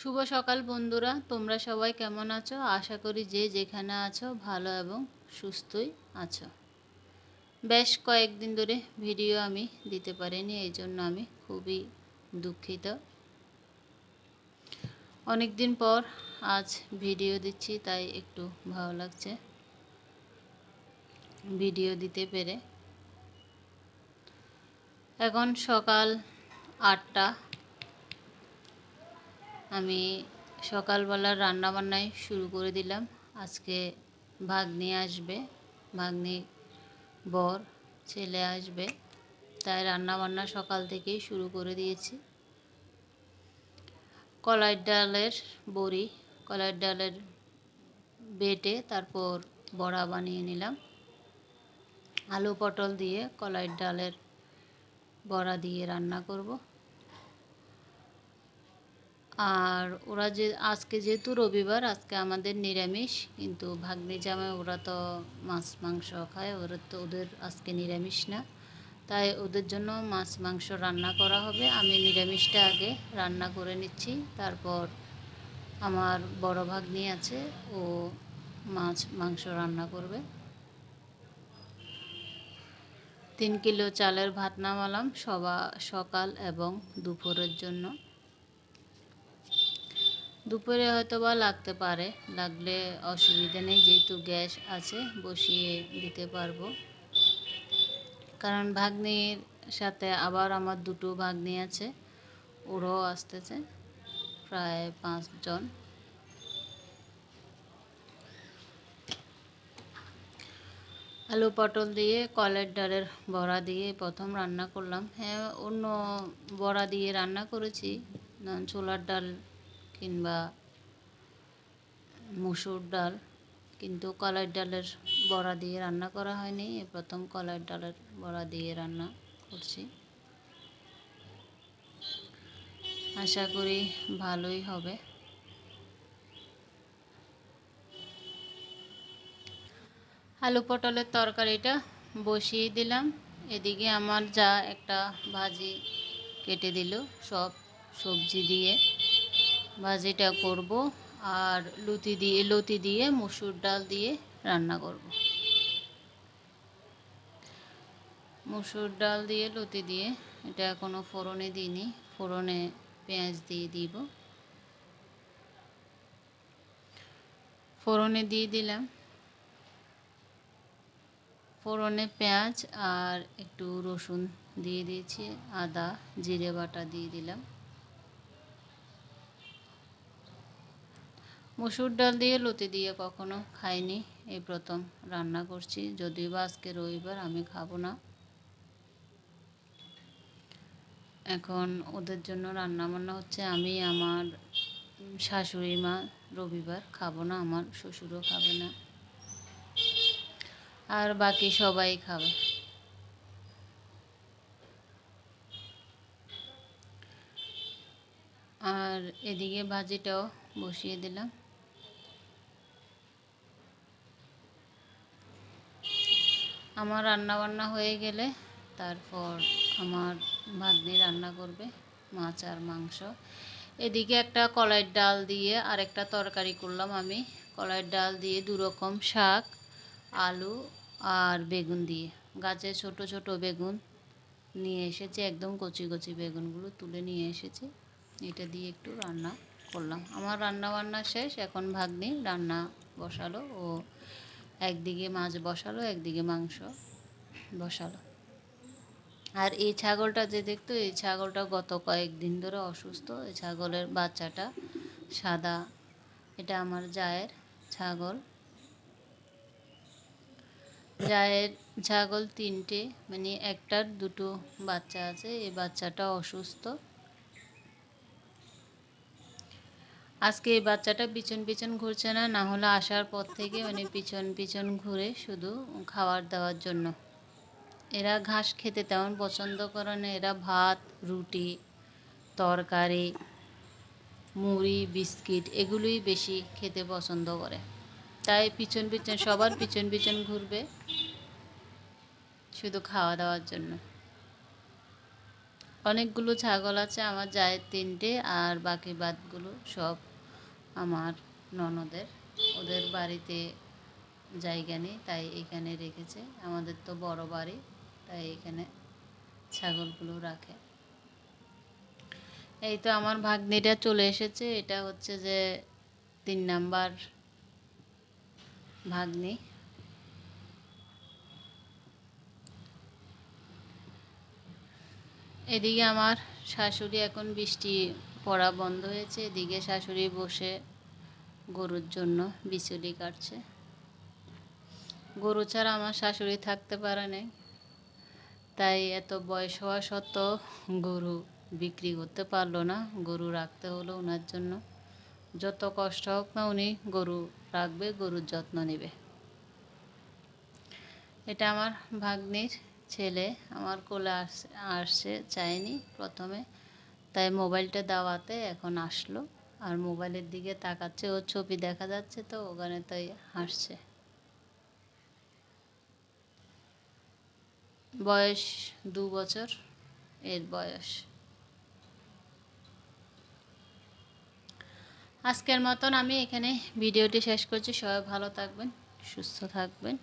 শুভ সকাল বন্ধুরা, তোমরা সবাই কেমন আছো? আশা করি যে যেখানে আছো ভালো এবং সুস্থই আছো। বেশ কয়েকদিন ধরে ভিডিও আমি দিতে পারিনি, এই জন্য আমি খুবই দুঃখিত। অনেক দিন পর আজ ভিডিও দিচ্ছি, তাই একটু ভালো লাগছে ভিডিও দিতে পেরে। এখন সকাল আটটা আমি সকালবেলার রান্নাবান্নায় শুরু করে দিলাম। আজকে ভাগ্নি আসবে ভাগ্নি বর, ছেলে আসবে। তাই রান্নাবান্না সকাল থেকেই শুরু করে দিয়েছি। কলাই ডালের বড়ি কলাই ডালের বেটে তারপর বড়া বানিয়ে নিলাম। আলু পটল দিয়ে কলাই ডালের বড়া দিয়ে রান্না করব। আর ওরা যে, আজকে যেহেতু রবিবার, আজকে আমাদের নিরামিষ, কিন্তু ভাগ্নি জামাই ওরা তো মাছ, মাংস খায়, ওরা তো ওদের আজকে নিরামিষ না। তাই ওদের জন্য মাছ, মাংস রান্না করা হবে। আমি নিরামিষটা আগে রান্না করে নিচ্ছি। তারপর আমার বড় ভাগ্নি আছে, ও মাছ, মাংস রান্না করবে। তিন কিলো চালের ভাত নামালাম সবা, সকাল এবং দুপুরের জন্য। দুপুরে হয়তো বা লাগতে পারে, লাগলে অসুবিধা নেই, যেহেতু গ্যাস আছে, বসিয়ে দিতে পারব। কারণ ভাগ্নির সাথে আবার আমার দুটো ভাগ্নি আছে, ওরাও আসতেছে, প্রায় পাঁচজন আলু পটল দিয়ে, কলের ডালের বড়া দিয়ে প্রথম রান্না করলাম। হ্যাঁ অন্য বড়া দিয়ে রান্না করেছি ছোলার ডাল কিংবা মুসুর ডাল, কিন্তু কলাই ডালের বড়া দিয়ে রান্না করা হয়নি। এ প্রথম কলাই ডালের বড়া দিয়ে রান্না করছি। আশা করি ভালোই হবে। আলু পটলের তরকারিটা বসিয়ে দিলাম। এদিকে আমার যা একটা ভাজি কেটে দিল, সব সবজি দিয়ে। ভাজিটা করব, আর লুতি দিয়ে, লতি দিয়ে, মুসুর ডাল দিয়ে রান্না করব। মুসুর ডাল দিয়ে, লতি দিয়ে, এটা এখনও ফোড়নে দিইনি, ফোড়নে পেঁয়াজ দিয়ে দিব। ফোড়নে দিয়ে দিলাম। ফোড়নে পেঁয়াজ আর একটু রসুন দিয়ে দিয়েছি, আদা, জিরে বাটা দিয়ে দিলাম। মুসুর ডাল দিয়ে লতি দিয়ে কখনো খাইনি, এই প্রথম রান্না করছি। যদিও বা আজকে রবিবার, আমি খাব না। এখন ওদের জন্য রান্না বান্না হচ্ছে, আমি আমার শাশুড়ি মা রবিবার খাব না, আমার শ্বশুরও খাবে না। আর বাকি সবাই খাবে। আর এদিকে ভাজিটাও বসিয়ে দিলাম। আমার রান্না বান্না হয়ে গেলে তারপর আমার ভাগ্নি রান্না করবে মাছ আর মাংস। এদিকে একটা কলাইয়ের ডাল দিয়ে আর একটা তরকারি করলাম আমি। কলাইয়ের ডাল দিয়ে দু রকম শাক, আলু আর বেগুন দিয়ে। গাছে ছোট ছোট বেগুন নিয়ে এসেছি, একদম কচি কচি বেগুনগুলো তুলে নিয়ে এসেছি। এটা দিয়ে একটু রান্না করলাম। আমার রান্না বান্না শেষ, এখন ভাগ্নি রান্না বসালো। ও একদিকে মাছ বসালো, একদিকে মাংস বসালো। আর এই ছাগলটা যে দেখতো, এই ছাগলটা গত কয়েকদিন ধরে অসুস্থ। এই ছাগলের বাচ্চাটা সাদা। এটা আমার জায়ের ছাগল। জায়ের ছাগল তিনটে মানে একটার দুটো বাচ্চা আছে। এই বাচ্চাটা অসুস্থ। আজকে এই বাচ্চাটা পিছন পিছন ঘুরছে না না হলে আসার পর থেকে মানে পিছন পিছন ঘুরে শুধু খাবার দেওয়ার জন্য। এরা ঘাস খেতে তেমন পছন্দ করে না, এরা ভাত, রুটি, তরকারি, মুড়ি, বিস্কিট এগুলোই বেশি খেতে পছন্দ করে। তাই পিছন পিছন, সবার পিছন পিছন ঘুরবে শুধু খাওয়া দাওয়ার জন্য। অনেকগুলো ছাগল আছে, আমার জায়ের তিনটে আর বাকি বাদগুলো সব আমার ননদের। ওদের বাড়িতে জায়গা নেই, তাই এখানে রেখেছে। আমাদের তো বড় বাড়ি, তাই এখানে ছাগলগুলো রাখে। এই তো আমার ভাগ্নিটা চলে এসেছে, এটা হচ্ছে যে তিন নাম্বার ভাগ্নি। এদিকে আমার শাশুড়ি এখন বৃষ্টি পড়া বন্ধ হয়েছে। এদিকে শাশুড়ি বসে গরুর জন্য বিচুলি কাটছে। গরু ছাড়া আমার শাশুড়ি থাকতে পারে নাই। তাই এত বয়স হওয়া সত্ত্বেও গরু বিক্রি করতে পারল না। গরু রাখতে হলো ওনার জন্য। যত কষ্ট হোক না উনি গরু রাখবে, গরুর যত্ন নেবে। এটা আমার ভাগ্নির ছেলে আমার কোলে আসছে আসছে, চায়নি প্রথমে। তাই মোবাইলটা দেওয়াতে এখন আসলো। আর মোবাইলের দিকে তাকাচ্ছে, ওর ছবি দেখা যাচ্ছে তো, ওখানে তাই হাসছে। বয়স দু বছর, এর বয়স। আজকের মতন আমি এখানে ভিডিওটি শেষ করছি। সবাই ভালো থাকবেন, সুস্থ থাকবেন।